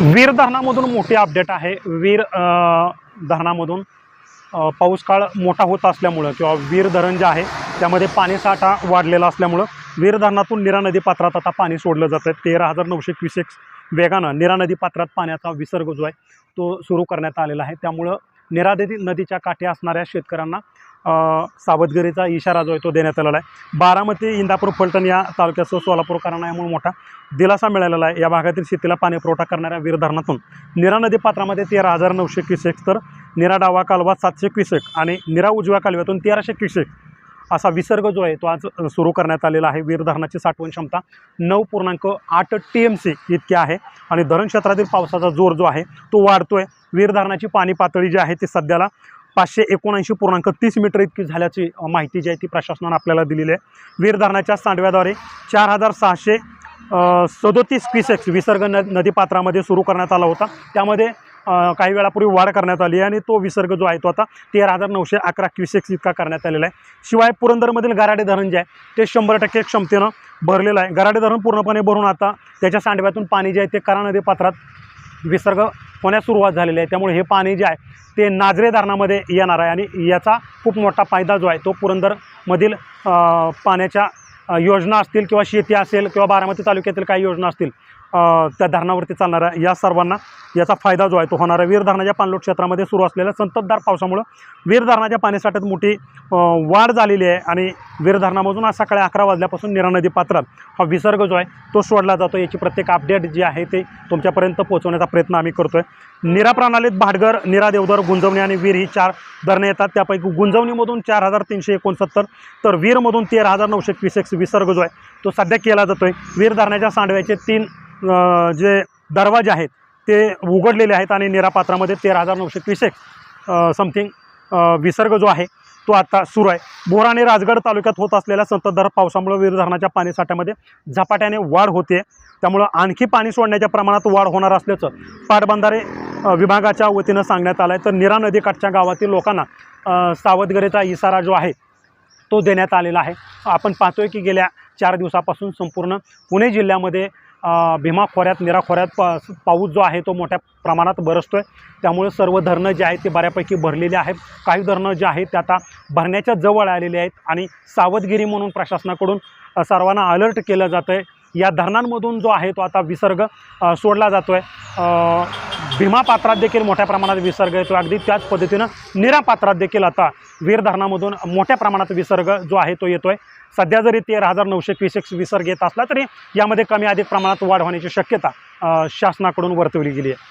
वीर धरणामधून मोठी अपडेट आहे. वीर धरणामधून पाऊस काळ मोठा होत असल्यामुळं किंवा वीर धरण जे आहे त्यामध्ये पाणीसाठा वाढलेला असल्यामुळं वीर धरणातून निरा नदी पात्रात आता पाणी सोडलं जातं आहे तेरा हजार नऊशे क्युसेक्स वेगानं निरा नदी पात्रात पाण्याचा विसर्ग जो आहे तो सुरू करण्यात आलेला आहे. त्यामुळं निरा नदी नदीच्या काठी असणाऱ्या शेतकऱ्यांना सावधगिरीचा इशारा जो आहे तो देण्यात आलेला आहे. बारामती इंदापूर फलटण या तालुक्यासह सोलापूर यामुळे मोठा दिलासा मिळालेला आहे. या भागातील शेतीला पाणी पुरवठा करणाऱ्या वीर धरणातून निरा नदी पात्रामध्ये तेरा हजार नऊशे क्युसेक तर निरा डावा कालवा सातशे क्युसेक आणि निरा उजव्या कालव्यातून तेराशे क्युसेक असा विसर्ग जो आहे तो आज सुरू करण्यात आलेला आहे. वीर धरणाची साठवण क्षमता नऊ पूर्णांक आठ टी एम सी इतकी आहे आणि धरण क्षेत्रातील पावसाचा जोर जो आहे तो वाढतोय. वीर धरणाची पाणी पातळी जी आहे ती सध्याला पाचशे एकोणऐंशी पूर्णांक तीस मीटर इतकी झाल्याची माहिती जी आहे ती प्रशासनानं आपल्याला दिलेली आहे. वीर धरणाच्या सांडव्याद्वारे चार हजार सहाशे सदोतीस क्युसेक्स विसर्ग न नदीपात्रामध्ये सुरू करण्यात आला होता. त्यामध्ये काही वेळापूर्वी वाढ करण्यात आली आहे आणि तो विसर्ग जो आहे तो आता तेरा हजार नऊशे अकरा क्युसेक्स इतका करण्यात आलेला आहे. शिवाय पुरंदरमधील गराडे धरण जे आहे ते शंभर टक्के क्षमतेनं भरलेलं आहे. गराडे धरण पूर्णपणे भरून आता त्याच्या सांडव्यातून पाणी जे आहे ते करा नदी पात्रात विसर्ग होण्यास सुरुवात झालेली आहे. त्यामुळे हे पाणी जे आहे ते नाजरे धरणामध्ये येणार आहे आणि याचा खूप मोठा फायदा जो आहे तो पुरंदरमधील पाण्याच्या योजना असतील किंवा शेती असेल किंवा बारामती तालुक्यातील काही योजना असतील त्या धरणावरती चालणाऱ्या या सर्वांना याचा फायदा जो आहे तो होणार आहे. वीर धरणाच्या पाणलोट क्षेत्रामध्ये सुरू असलेल्या संततधार पावसामुळं वीर धरणाच्या पाणीसाठ्यात मोठी वाढ झालेली आहे आणि वीर धरणामधून आज सकाळी अकरा वाजल्यापासून निरा नदी पात्रात हा विसर्ग जो आहे तो सोडला जातो याची प्रत्येक अपडेट जी आहे ते तुमच्यापर्यंत पोहोचवण्याचा प्रयत्न आम्ही करतो आहे निरा प्रणालीत भाटघर निरा देवधर गुंजवणी आणि वीर ही चार धरणे येतात. त्यापैकी गुंजवणीमधून चार हजार तीनशे एकोणसत्तर तर वीरमधून तेरा हजार नऊशे क्युसेक्स विसर्ग जो आहे तो सध्या केला जातो आहे वीर धरणाच्या सांडव्याचे तीन जे दरवाजे आहेत ते उघडलेले आहेत आणि निरापात्रामध्ये तेरा हजार नऊशे क्युसेक समथिंग विसर्ग जो आहे तो आता सुरू आहे. बोरा आणि राजगड तालुक्यात होत असलेल्या संततधार पावसामुळे वीर धरणाच्या पाणीसाठ्यामध्ये झपाट्याने वाढ होते. त्यामुळं आणखी पाणी सोडण्याच्या प्रमाणात वाढ होणार असल्याचं पाटबंधारे विभागाच्या वतीनं सांगण्यात आलं आहे तर निरा नदीकाठच्या गावातील लोकांना सावधगिरीचा इशारा जो आहे तो देण्यात आलेला आहे. आपण पाहतोय की गेल्या चार दिवसापासून संपूर्ण पुणे जिल्ह्यामध्ये भीमा खोऱ्यात निरा खोऱ्यात पा पाऊस जो आहे तो मोठ्या प्रमाणात बरसतो आहे त्यामुळे सर्व धरणं जे आहेत ते बऱ्यापैकी भरलेली आहेत. काही धरणं जे आहेत ते आता भरण्याच्या जवळ आलेली आहेत आणि सावधगिरी म्हणून प्रशासनाकडून सर्वांना अलर्ट केलं जातं आहे या धरणांमधून जो आहे तो आता विसर्ग सोडला जातो आहे भीमा पात्रात देखील मोठ्या प्रमाणात विसर्ग येतो. अगदी त्याच पद्धतीनं निरा पात्रात देखील आता वीर धरणामधून मोठ्या प्रमाणात विसर्ग जो आहे तो येतो आहे सध्या जरी तेरा हजार नऊशे क्युसेक्स विसर्ग येत असला तरी यामध्ये कमी अधिक प्रमाणात वाढ होण्याची शक्यता शासनाकडून वर्तवली गेली आहे.